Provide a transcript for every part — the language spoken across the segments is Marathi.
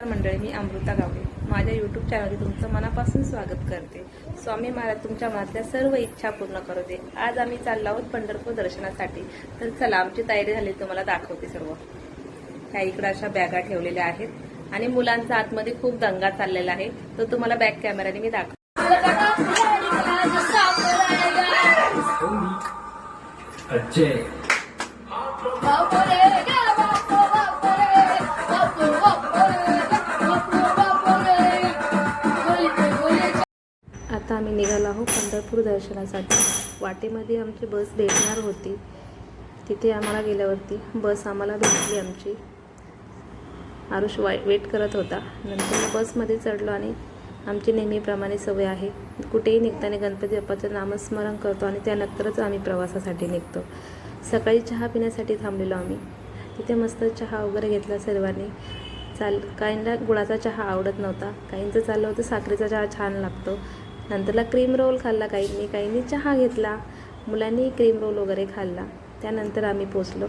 मंडळी मी अमृता गावडे. माझ्या युट्यूब चॅनलमध्ये तुमचं मनापासून स्वागत करते. स्वामी महाराज तुमच्या मनातल्या सर्व इच्छा पूर्ण करू दे आज आम्ही चाललो आहोत पंढरपूर दर्शनासाठी. तर चला आमची तयारी झाली तुम्हाला दाखवते सर्व. ह्या इकडे अशा बॅगा ठेवलेल्या आहेत. आणि मुलांचा आतमध्ये खूप दंगा चाललेला आहे. तो तुम्हाला बॅक कॅमेऱ्याने मी दाखव अच्छे आता आम्ही निघालो आहोत पंढरपूर दर्शनासाठी. वाटेमध्ये आमची बस भेटणार होती. तिथे आम्हाला गेल्यावरती बस आम्हाला भेटली आमची. आरुष वाय वेट करत होता. नंतर बसमध्ये चढलो आणि आमची नेहमीप्रमाणे सवय आहे. कुठेही निघताना गणपती बाप्पाचं नामस्मरण करतो आणि त्यानंतरच आम्ही प्रवासासाठी निघतो. सकाळी चहा पिण्यासाठी थांबलेलो आम्ही. तिथे मस्त चहा वगैरे घेतला सर्वांनी. चाल काहींना गुळाचा चहा आवडत नव्हता. काहींचं चाललं होतं साखरेचा चहा छान लागतो. नंतरला क्रीम रोल खाल्ला काहींनी. काहींनी चहा घेतला. मुलांनी क्रीम रोल वगैरे खाल्ला. त्यानंतर आम्ही पोचलो.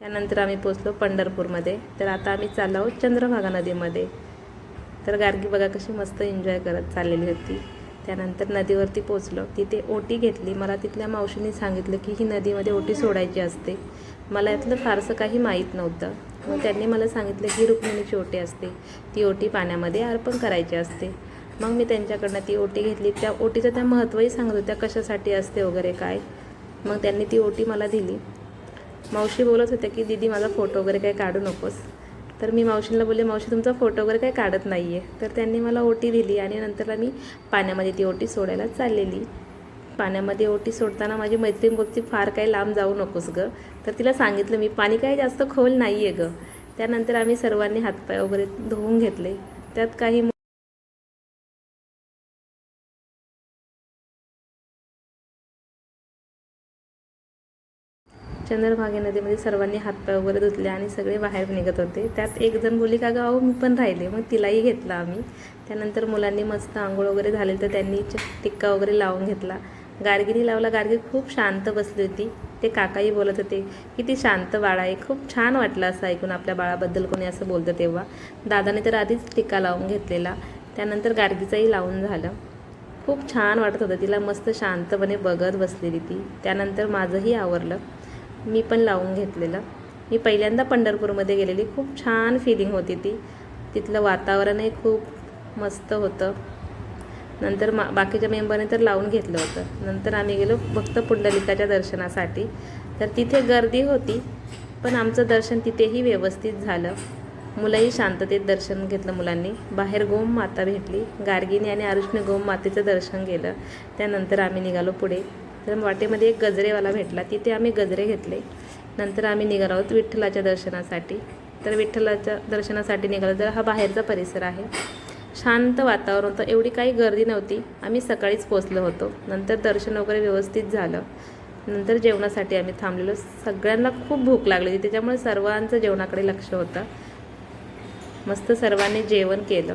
त्यानंतर आम्ही पोचलो पंढरपूरमध्ये. तर आता आम्ही चाललो आहोत चंद्रभागा नदीमध्ये. तर गार्गी बघा कशी मस्त एन्जॉय करत चाललेली होती. त्यानंतर नदीवरती पोचलो. तिथे ओटी घेतली. मला तिथल्या मावशीने सांगितलं की ही नदीमध्ये ओटी सोडायची असते. मला यातलं फारसं काही माहीत नव्हतं. मग त्यांनी मला सांगितलं की रुक्मिणीची ओटी असते. ती ओटी पाण्यामध्ये अर्पण करायची असते. मग मी त्यांच्याकडनं ती ओटी घेतली. त्या ओटीचं त्या महत्त्वही सांगत होत्या कशासाठी असते वगैरे काय. मग त्यांनी ती ओटी मला दिली. मावशी बोलत होत्या की दीदी माझा फोटो वगैरे काही काढू नकोस. तर मी मावशींना बोलले मावशी तुमचा फोटो वगैरे काही काढत नाही आहे तर त्यांनी मला ओटी दिली आणि नंतरला मी पाण्यामध्ये ती ओटी सोडायला चाललेली. पाण्यामध्ये ओटी सोडताना माझी मैत्रीण बघती फार काही लांब जाऊ नकोस गं. तर तिला सांगितलं मी पाणी काही जास्त खोल नाही आहे गं. त्यानंतर आम्ही सर्वांनी हातपाय वगैरे धुवून घेतले. त्यात काही चंद्रभागे नदीमध्ये सर्वांनी हातपाय वगैरे धुतले आणि सगळे बाहेर निघत होते. त्यात एक जण बोली का गाव मी पण राहिले. मग तिलाही घेतला आम्ही. त्यानंतर मुलांनी मस्त आंघोळ वगैरे झाले तर त्यांनी च- टिक्का वगैरे लावून घेतला. गार्गीनी लावला. गार्गी खूप शांत बसली होती. ते काकाही बोलत होते की ती शांत बाळा आहे. खूप छान वाटलं असं ऐकून आपल्या बाळाबद्दल कोणी असं बोलतं तेव्हा. दादाने तर आधीच टिक्का लावून घेतलेला. त्यानंतर गार्गीचाही लावून झालं. खूप छान वाटत होतं. तिला मस्त शांतपणे बघत बसलेली ती. त्यानंतर माझंही आवरलं. मी पण लावून घेतलेलं. मी पहिल्यांदा पंढरपूरमध्ये गेलेली. खूप छान फिलिंग होती ती. तिथलं वातावरणही खूप मस्त होतं. नंतर मा बाकीच्या मेंबरने तर लावून घेतलं होतं. नंतर आम्ही गेलो भक्त पुंडलिकाच्या दर्शनासाठी. तर तिथे गर्दी होती पण आमचं दर्शन तिथेही व्यवस्थित झालं. मुलंही शांततेत दर्शन घेतलं मुलांनी. बाहेर गोम माता भेटली. गार्गिनी आणि आरुषने गोम मातेचं दर्शन केलं. त्यानंतर आम्ही निघालो पुढे. तर वाटेमध्ये एक गजरेवाला भेटला. तिथे आम्ही गजरे घेतले. नंतर आम्ही निघालो आहोत विठ्ठलाच्या दर्शनासाठी. तर विठ्ठलाच्या दर्शनासाठी निघालो. तर हा बाहेरचा परिसर आहे. शांत वातावरण. होतं एवढी काही गर्दी नव्हती. आम्ही सकाळीच पोचलो होतो. नंतर दर्शन वगैरे व्यवस्थित झालं. नंतर जेवणासाठी आम्ही थांबलेलो. सगळ्यांना खूप भूक लागली होती. त्याच्यामुळे सर्वांचं जेवणाकडे लक्ष होतं. मस्त सर्वांनी जेवण केलं.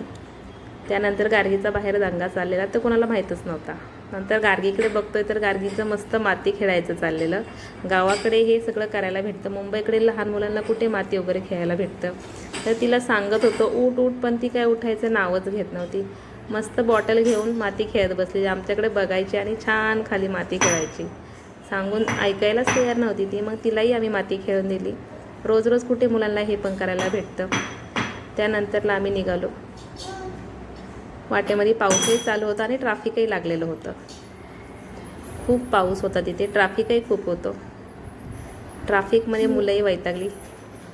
त्यानंतर गार्गीचा बाहेर दंगा चाललेला. तर कोणाला माहीतच नव्हता. नंतर गार्गीकडे बघतोय तर गार्गीचं मस्त माती खेळायचं चाललेलं. गावाकडे हे सगळं करायला भेटतं. मुंबईकडे लहान मुलांना कुठे माती वगैरे खेळायला भेटतं? तर तिला सांगत होतं उठ उठ. पण ती काय उठायचं नावच घेत नव्हती. मस्त बॉटल घेऊन माती खेळत बसली. आमच्याकडे बघायची आणि छान खाली माती खेळायची. सांगून ऐकायलाच तयार नव्हती ती. मग तिलाही आम्ही माती खेळून दिली. रोज रोज कुठे मुलांना हे पण करायला भेटतं? त्यानंतरला आम्ही निघालो. वाटेमध्ये पाऊसही चालू होता आणि ट्रॅफिकही लागलेलं होतं. खूप पाऊस होता तिथे ट्रॅफिकही खूप होतं. ट्रॅफिकमध्ये मुलंही वैतागली.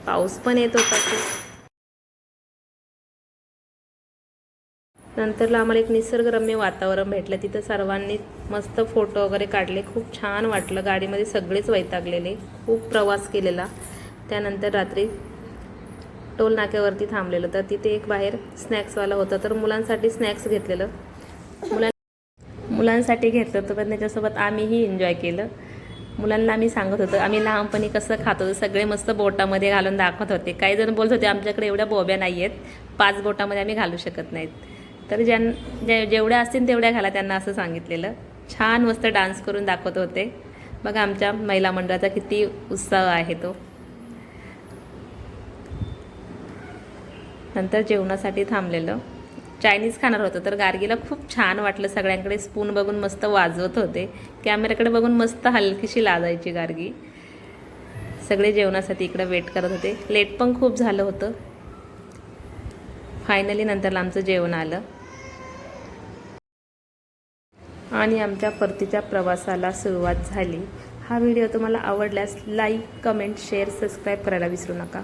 पाऊस पण येत होता खूप. नंतरला आम्हाला एक निसर्गरम्य वातावरण भेटलं. तिथं सर्वांनी मस्त फोटो वगैरे काढले. खूप छान वाटलं. गाडीमध्ये सगळेच वैतागलेले. खूप प्रवास केलेला. त्यानंतर रात्री टोल नाक्यावरती थांबलेलं. तर तिथे एक बाहेर स्नॅक्सवाला होता. तर मुलांसाठी स्नॅक्स घेतलेलं. मुलां मुलांसाठी घेतलं होतं पण त्याच्यासोबत आम्हीही एन्जॉय केलं. मुलांना आम्ही सांगत होतो. आम्ही लहानपणी कसं खात होतो सगळे मस्त बोटामध्ये घालून दाखवत होते. काही जण बोलत होते आमच्याकडे एवढ्या बोब्या नाही आहेत पाच बोटामध्ये आम्ही घालू शकत नाहीत. तर ज्यां जे जेवढ्या असतील तेवढ्या घाला त्यांना असं सांगितलेलं. छान मस्त डान्स करून दाखवत होते. बघा आमच्या महिला मंडळाचा किती उत्साह आहे तो. नंतर जेवणासाठी थांबलेलं. चायनीज खाणार होतं तर गार्गीला खूप छान वाटलं सगळ्यांकडे. स्पून बघून मस्त वाजवत होते. कॅमेऱ्याकडे बघून मस्त हलकीशी लाजायची गार्गी. सगळे जेवणासाठी इकडं वेट करत होते. लेट पण खूप झालं होतं. फायनली नंतरला आमचं जेवण आलं. आणि आमच्या परतीच्या प्रवासाला सुरुवात झाली. हा व्हिडिओ तुम्हाला आवडल्यास लाईक कमेंट शेअर सबस्क्राईब करायला विसरू नका.